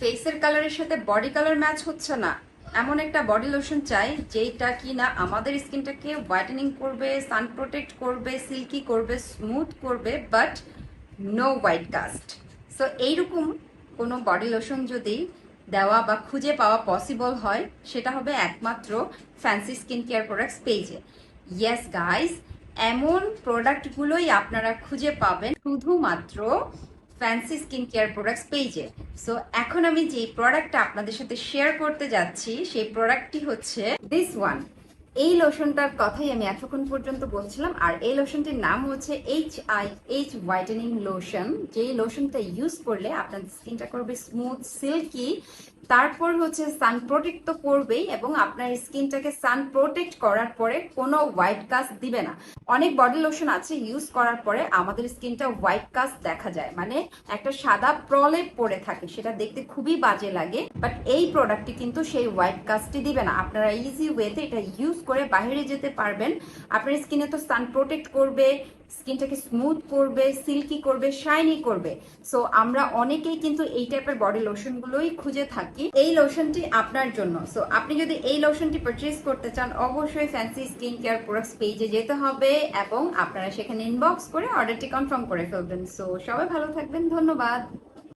ফেসের কালারের সাথে বডি কালার ম্যাচ হচ্ছে না। এমন একটা বডি লোশন চাই যেটা কি না আমাদের স্কিনটাকে হোয়াইটেনিং করবে, সান প্রোটেক্ট করবে, সিল্কি করবে, স্মুথ করবে, but no white cast so এইরকম কোনো বডি লোশন যদি দেওয়া বা খুঁজে পাওয়া পসিবল হয়, সেটা হবে একমাত্র ফ্যান্সি স্কিন কেয়ার প্রোডাক্টস পেজে। ইয়েস গাইস, এমন প্রোডাক্টগুলোই আপনারা খুঁজে পাবেন শুধুমাত্র ফ্যান্সি স্কিন কেয়ার প্রোডাক্টস পেজে সো এখন আমি যে প্রোডাক্টটা আপনাদের সাথে শেয়ার করতে যাচ্ছি, সেই প্রোডাক্টটি হচ্ছে দিস ওয়ান এই লোশনটার কথাই আমি এতক্ষণ পর্যন্ত বলছিলাম। আর এই লোশনটির নাম হচ্ছে H I H whitening lotion যেই লোশনটা ইউজ করলে আপনার স্কিনটা করবে স্মুথ সিল্কি তারপর হচ্ছে সান প্রোটেক্ট তো করবেই এবং আপনার স্কিনটাকে সান প্রোটেক্ট করার পরে কোনো হোয়াইট কাস্ট দিবে না। অনেক বডি লোশন আছে ইউজ করার পরে আমাদের স্কিনটা হোয়াইট কাস্ট দেখা যায়। মানে একটা সাদা প্রলেপ পড়ে থাকে, সেটা দেখতে খুবই বাজে লাগে। বাট এই প্রোডাক্টটি কিন্তু সেই হোয়াইট কাস্টটি দিবে না। আপনারা ইজি ওয়েতে এটা ইউজ করে বাইরে যেতে পারবেন। আপনার স্কিনে তো সান প্রোটেক্ট করবে স্কিনটাকে স্মুথ করবে সিল্কি করবে শাইনি করবে। সো আমরা অনেকেই কিন্তু এই টাইপের বডি লোশনগুলোই খুঁজে থাকি। এই লোশনটি আপনার জন্য। সো আপনি যদি এই লোশনটি পারচেস করতে চান, অবশ্যই ফ্যান্সি স্কিন কেয়ার প্রোডাক্টস পেজে যেতে হবে এবং আপনারা সেখানে ইনবক্স করে অর্ডারটি কনফার্ম করে ফেলবেন। সো সবাই ভালো থাকবেন। ধন্যবাদ।